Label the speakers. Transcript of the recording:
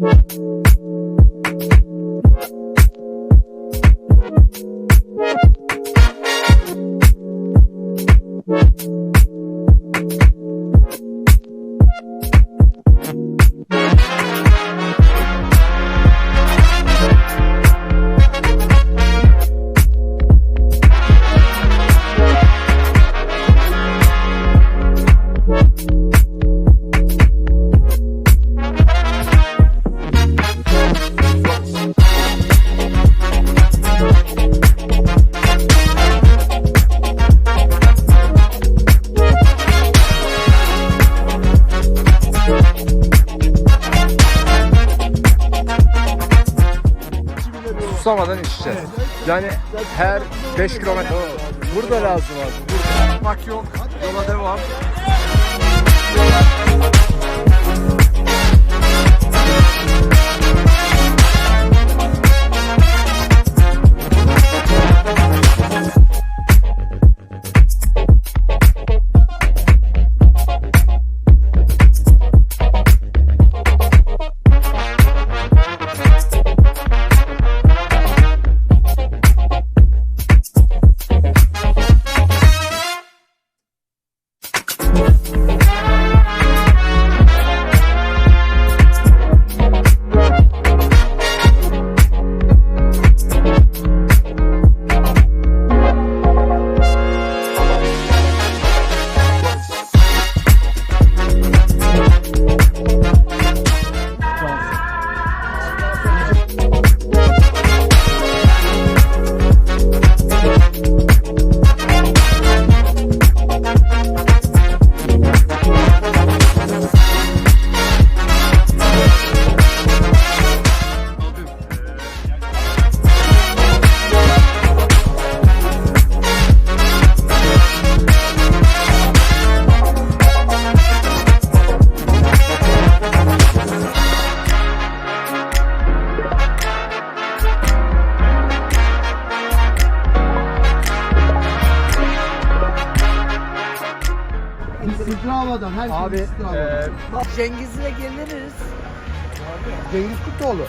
Speaker 1: Thank you. Geçeceğiz. Yani her 5 kilometre burada lazım abi. Burada. Bak yok. Yola devam.
Speaker 2: Sıkravadan her şey
Speaker 1: Abi
Speaker 2: Sıkrava'dan.
Speaker 1: e,
Speaker 3: Cengiz'le geliriz.
Speaker 2: Cengiz Kurtoğlu.